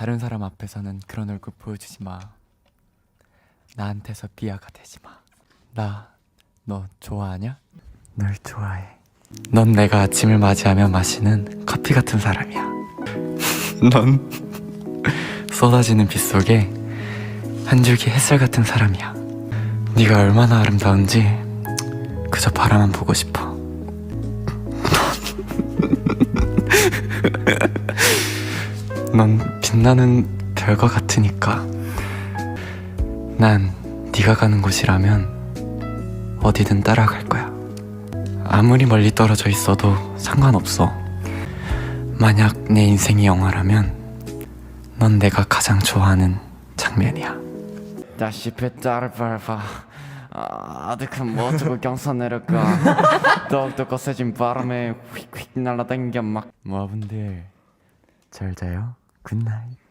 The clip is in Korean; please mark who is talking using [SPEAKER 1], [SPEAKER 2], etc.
[SPEAKER 1] 다른 사람 앞에서는 그런 얼굴 보여주지 마. 나한테서 비하가 되지 마. 나 너 좋아하냐? 널 좋아해. 넌 내가 아침을 맞이하며 마시는 커피 같은 사람이야. 넌 쏟아지는 빛 속에 한 줄기 햇살 같은 사람이야. 네가 얼마나 아름다운지 그저 바라만 보고 싶어. 넌 빛나는 별과 같으니까. 난 네가 가는 곳이라면 어디든 따라갈 거야. 아무리 멀리 떨어져 있어도 상관없어. 만약 내 인생이 영화라면 넌 내가 가장 좋아하는 장면이야.
[SPEAKER 2] 다시 배달을 밟아 아, 아득한 모두고 경사 내려가 더욱더 거세진 바람에 휙휙 날아당겨 막
[SPEAKER 1] 모아분들 잘 자요. 굿나잇.